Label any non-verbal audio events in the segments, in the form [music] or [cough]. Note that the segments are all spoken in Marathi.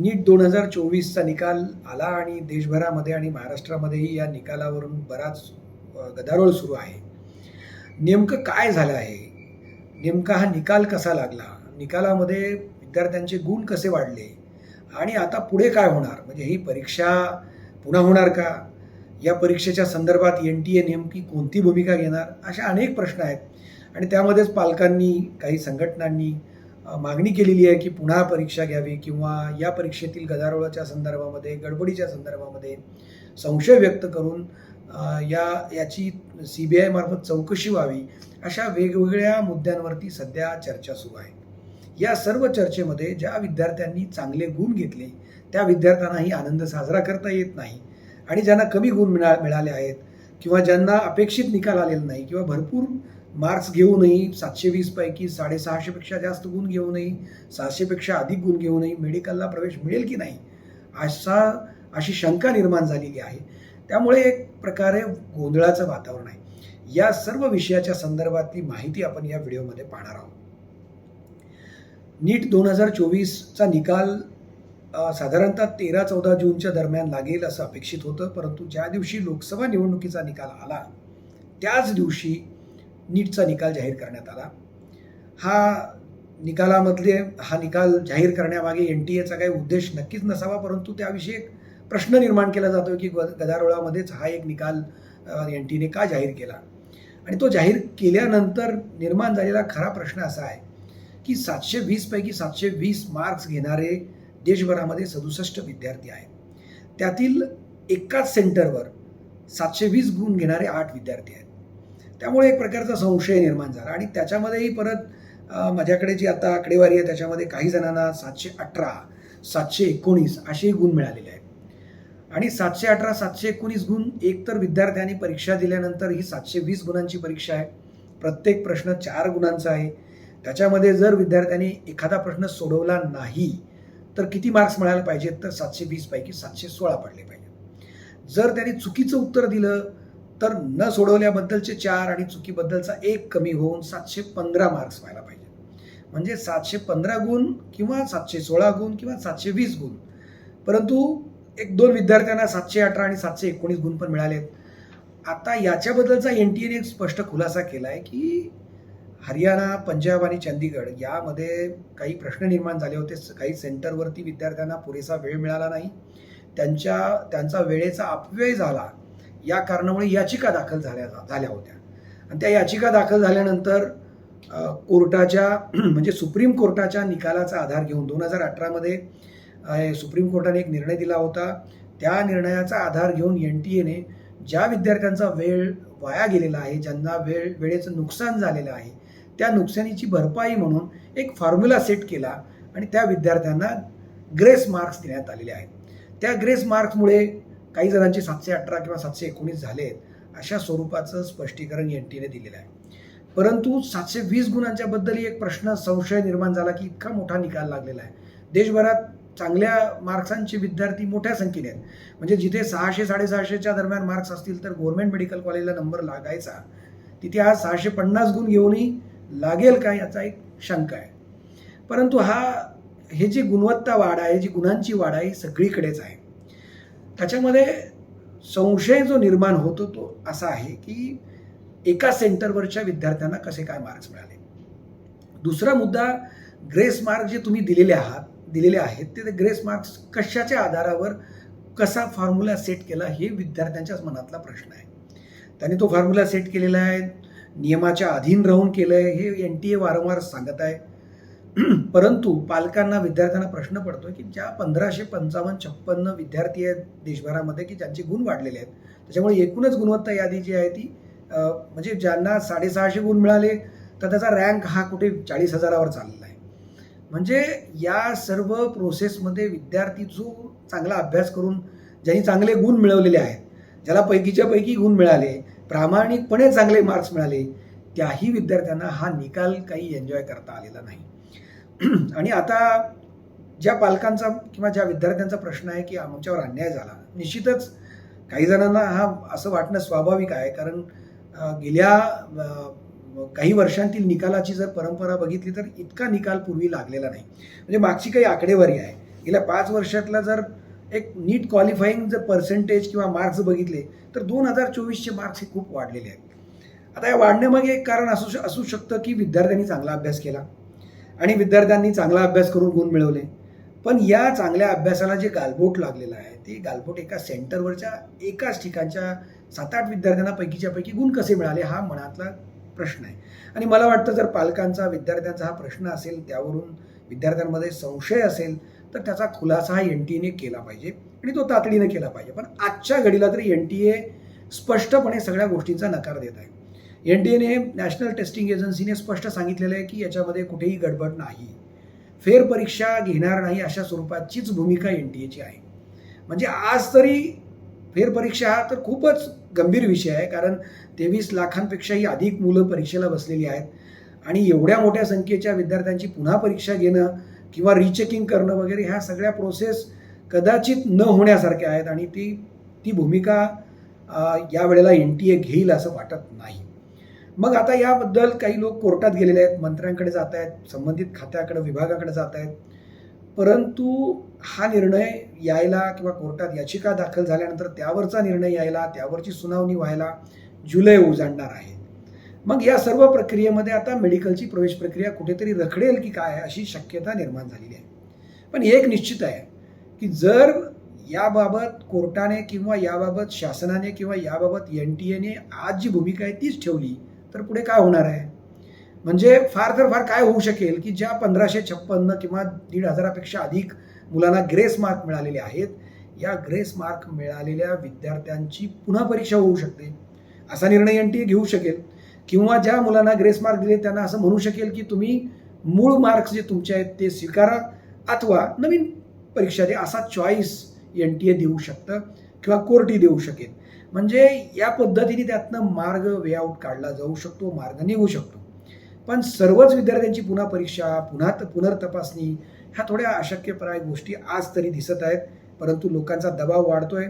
नीट दोन हजार चोवीसचा निकाल आला आणि देशभरामध्ये आणि महाराष्ट्रामध्येही या निकालावरून बराच गदारोळ सुरू आहे. नेमकं काय झालं आहे? नेमका हा निकाल कसा लागला? निकालामध्ये विद्यार्थ्यांचे गुण कसे वाढले? आणि आता पुढे काय होणार? म्हणजे ही परीक्षा पुन्हा होणार का? या परीक्षेच्या संदर्भात एन टी ए नेमकी कोणती भूमिका घेणार? अशा अनेक प्रश्न आहेत. आणि त्यामध्येच पालकांनी काही संघटनांनी मागणी केलेली आहे की पुन्हा परीक्षा घ्यावी किंवा या परीक्षेतील गदारोळाच्या संदर्भामध्ये गडबडीच्या संदर्भामध्ये संशय व्यक्त करून या याची सी बी आयमार्फत चौकशी व्हावी अशा वेगवेगळ्या मुद्द्यांवरती सध्या चर्चा सुरू आहे. या सर्व चर्चेमध्ये ज्या विद्यार्थ्यांनी चांगले गुण घेतले त्या विद्यार्थ्यांनाही आनंद साजरा करता येत नाही आणि ज्यांना कमी गुण मिळा मिळाले आहेत किंवा ज्यांना अपेक्षित निकाल आलेला नाही किंवा भरपूर मार्क्स घेऊनही सातशे वीसपैकी साडेसहाशेपेक्षा जास्त गुण घेऊनही सहाशेपेक्षा अधिक गुण घेऊनही मेडिकलला प्रवेश मिळेल की नाही असा अशी शंका निर्माण झालेली आहे. त्यामुळे एक प्रकारे गोंधळाचं वातावरण आहे. या सर्व विषयाच्या संदर्भातली माहिती आपण या व्हिडिओमध्ये पाहणार आहोत. नीट दोन हजार चोवीसचा निकाल साधारणतः तेरा चौदा जूनच्या दरम्यान लागेल असं अपेक्षित होतं परंतु ज्या दिवशी लोकसभा निवडणुकीचा निकाल आला त्याच दिवशी नीटचा निकाल जाहीर करण्यात आला. हा निकालामधले हा निकाल जाहीर करण्यामागे एन टी एचा काही उद्देश नक्कीच नसावा परंतु त्याविषयी एक प्रश्न निर्माण केला जातो की ग- गदारोळामध्येच हा एक निकाल एन टीने का जाहीर केला? आणि तो जाहीर केल्यानंतर निर्माण झालेला खरा प्रश्न असा आहे की सातशे वीसपैकी सातशे वीस मार्क्स घेणारे देशभरामध्ये सदुसष्ट विद्यार्थी आहेत. त्यातील एकाच सेंटरवर सातशे वीस गुण घेणारे आठ विद्यार्थी आहेत. त्यामुळे एक प्रकारचा संशय निर्माण झाला. आणि त्याच्यामध्येही परत माझ्याकडे जी आता आकडेवारी आहे त्याच्यामध्ये काही जणांना सातशे अठरा सातशे एकोणीस असेही गुण मिळालेले आहेत. आणि सातशे अठरा सातशे एकोणीस गुण एकतर विद्यार्थ्यांनी परीक्षा दिल्यानंतर ही सातशे वीस गुणांची परीक्षा आहे. प्रत्येक प्रश्न चार गुणांचा आहे. त्याच्यामध्ये जर विद्यार्थ्यांनी एखादा प्रश्न सोडवला नाही तर किती मार्क्स मिळायला पाहिजेत? तर सातशे वीसपैकी सातशे सोळा पडले पाहिजे जर त्यांनी चुकीचं उत्तर दिलं तर न सोडवल्याबद्दलचे चार आणि चुकीबद्दलचा एक कमी होऊन सातशे पंधरा मार्क्स व्हायला पाहिजे. म्हणजे सातशे पंधरा गुण किंवा सातशे सोळा गुण किंवा सातशे वीस गुण. परंतु एक दोन विद्यार्थ्यांना सातशे अठरा आणि सातशे एकोणीस गुण पण मिळालेत. आता याच्याबद्दलचा एन टी एने स्पष्ट खुलासा केला आहे की हरियाणा पंजाब आणि चंदीगड यामध्ये काही प्रश्न निर्माण झाले होते. काही सेंटरवरती विद्यार्थ्यांना पुरेसा वेळ मिळाला नाही. त्यांच्या त्यांचा वेळेचा अपव्यय झाला. या कारणामुळे याचिका दाखल झाल्या झाल्या होत्या. आणि त्या याचिका दाखल झाल्यानंतर कोर्टाच्या [clears throat] म्हणजे सुप्रीम कोर्टाच्या निकालाचा आधार घेऊन दोन हजार अठरामध्ये सुप्रीम कोर्टाने एक निर्णय दिला होता. त्या निर्णयाचा आधार घेऊन एन टी एने ज्या विद्यार्थ्यांचा वेळ वाया गेलेला आहे ज्यांना वेळ वेळेचं नुकसान झालेलं आहे त्या नुकसानीची भरपाई म्हणून एक फॉर्म्युला सेट केला आणि त्या विद्यार्थ्यांना ग्रेस मार्क्स देण्यात आलेले आहेत. त्या ग्रेस मार्क्समुळे काही जणांचे सातशे अठरा किंवा सातशे एकोणीस झाले आहेत अशा स्वरूपाचं स्पष्टीकरण एन टीने दिलेलं आहे. परंतु सातशे वीस गुणांच्या बद्दलही एक प्रश्न संशय निर्माण झाला की इतका मोठा निकाल लागलेला आहे. देशभरात चांगल्या मार्क्सांचे विद्यार्थी मोठ्या संख्येने आहेत. म्हणजे जिथे सहाशे साडेसहाशेच्या दरम्यान मार्क्स असतील तर गव्हर्नमेंट मेडिकल कॉलेजला नंबर लागायचा. तिथे आज सहाशे पन्नास गुण घेऊनही लागेल का याचा एक शंका आहे. परंतु हा हे जी गुणवत्ता वाढ आहे जी गुणांची वाढ आहे ही सगळीकडेच आहे. त्याच्यामध्ये संशय जो निर्माण होतो तो असा आहे की एका सेंटरवरच्या विद्यार्थ्यांना कसे काय मार्क्स मिळाले? दुसरा मुद्दा ग्रेस मार्क जे तुम्ही दिलेले आहात दिलेले आहेत ते ग्रेस मार्क्स कशाच्या आधारावर कसा फॉर्म्युला सेट केला हे विद्यार्थ्यांच्याच मनातला प्रश्न आहे. त्यांनी तो फॉर्म्युला सेट केलेला आहे नियमाच्या अधीन राहून केलं आहे हे एन टी ए वारंवार सांगत आहे. [clears throat] परंतु पालकांना विद्यार्थ्यांना प्रश्न पडतो की ज्या पंधराशे पंचावन्न छप्पन्न विद्यार्थी आहेत देशभरामध्ये की ज्यांचे गुण वाढलेले आहेत त्याच्यामुळे एकूणच गुणवत्ता यादी जी आहे ती म्हणजे ज्यांना साडेसहाशे गुण मिळाले तर त्याचा रँक हा कुठे चाळीस हजारावर चाललेला आहे. म्हणजे या सर्व प्रोसेसमध्ये विद्यार्थी जो चांगला अभ्यास करून ज्यांनी चांगले गुण मिळवलेले आहेत ज्याला पैकीच्या पैकी गुण मिळाले प्रामाणिकपणे चांगले मार्क्स मिळाले त्याही विद्यार्थ्यांना हा निकाल काही एन्जॉय करता आलेला नाही. [clears throat] आणि आता ज्या पालकांचा किंवा ज्या विद्यार्थ्यांचा प्रश्न आहे की आमच्यावर अन्याय झाला निश्चितच काही जणांना हा असं वाटणं स्वाभाविक आहे. कारण गेल्या काही वर्षांतील निकालाची जर परंपरा बघितली तर इतका निकाल पूर्वी लागलेला नाही. म्हणजे मागची काही आकडेवारी आहे. गेल्या पाच वर्षातला जर एक नीट क्वालिफाईंग जर पर्सेंटेज किंवा मार्क्स बघितले तर दोन हजार चोवीसचे मार्क्स हे खूप वाढलेले आहेत. आता या वाढण्यामागे एक कारण असू असू शकतं की विद्यार्थ्यांनी चांगला अभ्यास केला. आणि विद्यार्थ्यांनी चांगला अभ्यास करून गुण मिळवले. पण या चांगल्या अभ्यासाला जे गालबोट लागलेलं आहे ते गालबोट एका सेंटरवरच्या एकाच ठिकाणच्या सात आठ विद्यार्थ्यांना पैकीच्या पैकी गुण कसे मिळाले हा मनातला प्रश्न आहे. आणि मला वाटतं जर पालकांचा विद्यार्थ्यांचा हा प्रश्न असेल त्यावरून विद्यार्थ्यांमध्ये संशय असेल तर त्याचा खुलासा हा एन टी एने केला पाहिजे आणि तो तातडीने केला पाहिजे. पण आजच्या घडीला तरी एन टी ए स्पष्टपणे सगळ्या गोष्टींचा नकार देत आहे. एन टी एने नॅशनल टेस्टिंग एजन्सीने स्पष्ट सांगितलेलं आहे की याच्यामध्ये कुठेही गडबड नाही. फेरपरीक्षा घेणार नाही अशा स्वरूपाचीच भूमिका एन टी एची आहे. म्हणजे आज तरी फेरपरीक्षा हा तर खूपच गंभीर विषय आहे कारण तेवीस लाखांपेक्षाही अधिक मुलं परीक्षेला बसलेली आहेत. आणि एवढ्या मोठ्या संख्येच्या विद्यार्थ्यांची पुन्हा परीक्षा घेणं किंवा रिचेकिंग करणं वगैरे ह्या सगळ्या प्रोसेस कदाचित न होण्यासारख्या आहेत आणि ती ती भूमिका या यावेळेला एन टी ए घेईल असं वाटत नाही. मग आता याबद्दल काही लोक कोर्टात गेलेले आहेत मंत्र्यांकडे जात आहेत संबंधित खात्याकडे विभागाकडे जात आहेत. परंतु हा निर्णय यायला किंवा कोर्टात याचिका दाखल झाल्यानंतर त्यावरचा निर्णय यायला त्यावरची सुनावणी व्हायला जुलै उजाडणार आहे. मग या सर्व प्रक्रियेमध्ये आता मेडिकलची प्रवेश प्रक्रिया कुठेतरी रखडेल की काय अशी शक्यता निर्माण झालेली आहे. पण एक निश्चित आहे की जर याबाबत कोर्टाने किंवा याबाबत शासनाने किंवा याबाबत एन टी एने आज जी भूमिका आहे तीच ठेवली तर पुढे काय होणार आहे? म्हणजे फार तर फार काय होऊ शकेल की ज्या पंधराशे छप्पन्न किंवा दीड हजारापेक्षा अधिक मुलांना ग्रेस मार्क मिळालेले आहेत या ग्रेस मार्क मिळालेल्या विद्यार्थ्यांची पुन्हा परीक्षा होऊ शकते. असा निर्णय एन टी ए घेऊ शकेल. किंवा ज्या मुलांना ग्रेस मार्क दिले त्यांना असं म्हणू शकेल की तुम्ही मूळ मार्क्स जे तुमचे आहेत ते स्वीकारा अथवा नवीन परीक्षा द्या असा चॉईस एन टी ए देऊ शकतं किंवा कोर्टी देऊ शकेल. म्हणजे या पद्धतीने त्यातनं मार्ग वे आऊट काढला जाऊ शकतो मार्ग निघू शकतो. पण सर्वच विद्यार्थ्यांची पुन्हा परीक्षा पुन्हा त- पुनर्तपासणी ह्या थोड्या अशक्यप्राय गोष्टी आज तरी दिसत आहेत. परंतु लोकांचा दबाव वाढतोय.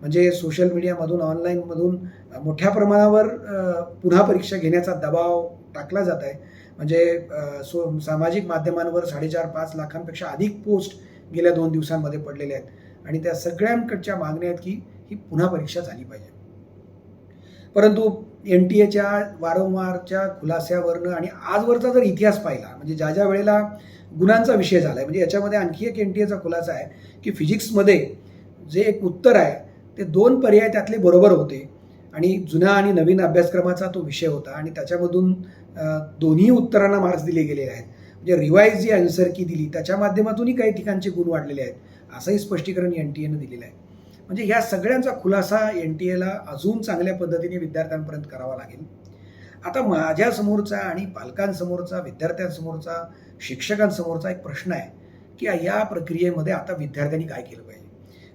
म्हणजे सोशल मीडियामधून ऑनलाईनमधून मोठ्या प्रमाणावर पुन्हा परीक्षा घेण्याचा दबाव टाकला जात आहे. म्हणजे सो सामाजिक माध्यमांवर साडेचार पाच लाखांपेक्षा अधिक पोस्ट गेल्या दोन दिवसांमध्ये पडलेल्या आहेत. आणि त्या सगळ्यांकडच्या मागण्या आहेत की ही पुन्हा परीक्षा झाली पाहिजे. परंतु एन टी एच्या वारंवारच्या खुलास्यावरनं आणि आजवरचा जर इतिहास पाहिला म्हणजे ज्या ज्या वेळेला गुणांचा विषय झाला आहे म्हणजे याच्यामध्ये आणखी एक एन टी एचा खुलासा आहे की फिजिक्समध्ये जे एक उत्तर आहे ते दोन पर्याय त्यातले बरोबर होते आणि जुन्या आणि नवीन अभ्यासक्रमाचा तो विषय होता आणि त्याच्यामधून दोन्ही उत्तरांना मार्क्स दिले गेलेले आहेत. म्हणजे रिवाईज जी आन्सर की दिली त्याच्या माध्यमातूनही काही ठिकाणचे गुण वाढलेले आहेत. असंही स्पष्टीकरण एन टी एनं दिलेलं आहे. म्हणजे ह्या सगळ्यांचा खुलासा एन टी एला अजून चांगल्या पद्धतीने विद्यार्थ्यांपर्यंत करावा लागेल. आता माझ्यासमोरचा आणि पालकांसमोरचा विद्यार्थ्यांसमोरचा शिक्षकांसमोरचा एक प्रश्न आहे की या प्रक्रियेमध्ये आता विद्यार्थ्यांनी काय केलं पाहिजे?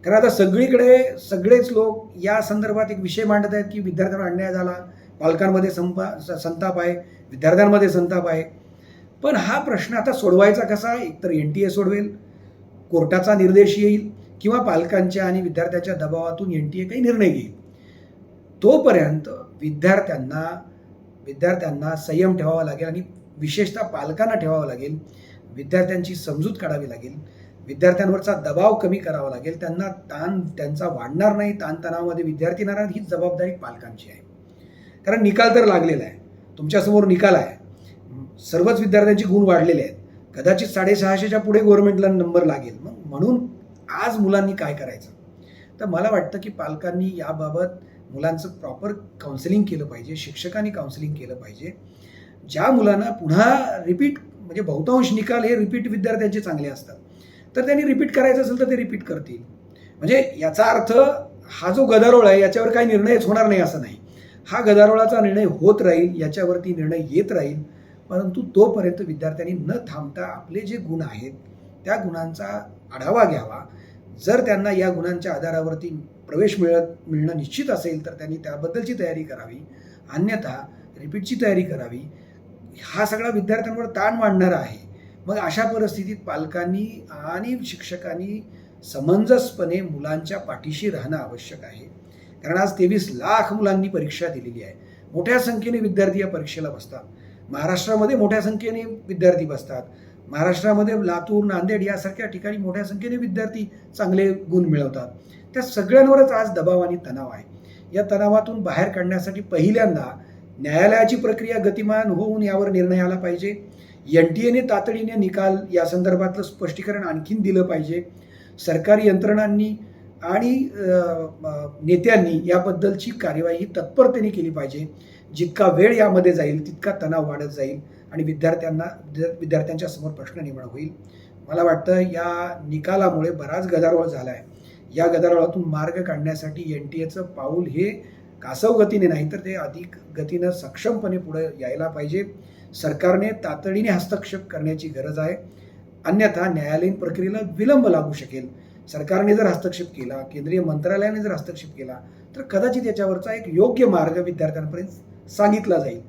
कारण आता सगळीकडे सगळेच लोक या संदर्भात एक विषय मांडत आहेत की विद्यार्थ्यांना अन्याय झाला पालकांमध्ये संपा संताप आहे विद्यार्थ्यांमध्ये संताप आहे. पण हा प्रश्न आता सोडवायचा कसा? एकतर एन टी ए सोडवेल कोर्टाचा निर्देश येईल किंवा पालकांच्या आणि विद्यार्थ्याच्या दबावातून एन टी ए काही निर्णय घेईल. तोपर्यंत विद्यार्थ्यांना विद्यार्थ्यांना संयम ठेवावा लागेल आणि विशेषतः पालकांना ठेवावं लागेल. विद्यार्थ्यांची समजूत काढावी लागेल. विद्यार्थ्यांवरचा दबाव कमी करावा लागेल. त्यांना ताण त्यांचा वाढणार नाही ताणतणावामध्ये विद्यार्थी येणार ही जबाबदारी पालकांची आहे. कारण निकाल तर लागलेला आहे. तुमच्यासमोर निकाल आहे. सर्वच विद्यार्थ्यांचे गुण वाढलेले आहेत. कदाचित साडेसहाशेच्या पुढे गव्हर्नमेंटला नंबर लागेल. मग म्हणून आज मुलांनी काय करायचं? तर मला वाटतं की पालकांनी याबाबत मुलांचं प्रॉपर काउन्सिलिंग केलं पाहिजे शिक्षकांनी काउन्सिलिंग केलं पाहिजे. ज्या मुलांना पुन्हा रिपीट म्हणजे बहुतांश निकाल हे रिपीट विद्यार्थ्यांचे चांगले असतात. तर त्यांनी रिपीट करायचं असेल तर ते रिपीट करतील. म्हणजे याचा अर्थ हा जो गदारोळ आहे याच्यावर काही निर्णयच होणार नाही असं नाही. हा गदारोळाचा निर्णय होत राहील याच्यावरती निर्णय येत राहील. परंतु तोपर्यंत विद्यार्थ्यांनी न थांबता आपले जे गुण आहेत त्या गुणांचा आढावा घ्यावा. जर त्यांना या गुणांच्या आधारावरती प्रवेश मिळत मिळणं निश्चित असेल तर त्यांनी त्याबद्दलची तयारी करावी. अन्यथा रिपीटची तयारी करावी. हा सगळा विद्यार्थ्यांवर ताण वाढणारा आहे. मग अशा परिस्थितीत पालकांनी आणि शिक्षकांनी समंजसपणे मुलांच्या पाठीशी राहणं आवश्यक आहे. कारण आज तेवीस लाख मुलांनी परीक्षा दिलेली आहे. मोठ्या संख्येने विद्यार्थी या परीक्षेला बसतात. महाराष्ट्रामध्ये मोठ्या संख्येने विद्यार्थी बसतात. महाराष्ट्रामध्ये लातूर नांदेड यासारख्या ठिकाणी मोठ्या संख्येने विद्यार्थी चांगले गुण मिळवतात. त्या सगळ्यांवरच आज दबाव आणि तणाव आहे. या तणावातून बाहेर काढण्यासाठी पहिल्यांदा न्यायालयाची प्रक्रिया गतिमान होऊन यावर निर्णय आला पाहिजे. एन टी एने तातडीने निकाल या संदर्भातलं स्पष्टीकरण आणखीन दिलं पाहिजे. सरकारी यंत्रणांनी आणि नेत्यांनी याबद्दलची कार्यवाही तत्परतेने केली पाहिजे. जितका वेळ यामध्ये जाईल तितका तणाव वाढत जाईल. आणि विद्यार्थ्यांना विद्यार्थ्यांच्या समोर प्रश्न निर्माण होईल. मला वाटतं या निकालामुळे बराच गदारोळ झाला आहे या गदारोळातून मार्ग काढण्यासाठी एन टी एचं पाऊल हे कासव गतीने नाही तर ते अधिक गतीनं सक्षमपणे पुढे यायला पाहिजे. सरकारने तातडीने हस्तक्षेप करण्याची गरज आहे. अन्यथा न्यायालयीन प्रक्रियेला विलंब लागू शकेल. सरकारने जर हस्तक्षेप केला केंद्रीय मंत्रालयाने जर हस्तक्षेप केला तर कदाचित याच्यावरचा एक योग्य मार्ग विद्यार्थ्यांपर्यंत सांगितला जाईल.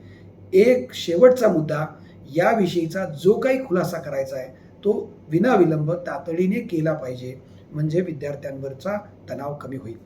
एक शेवटचा मुद्दा याविषयीचा जो काही खुलासा करायचा आहे तो विनाविलंब तातडीने केला पाहिजे. म्हणजे विद्यार्थ्यांवरचा तणाव कमी होईल.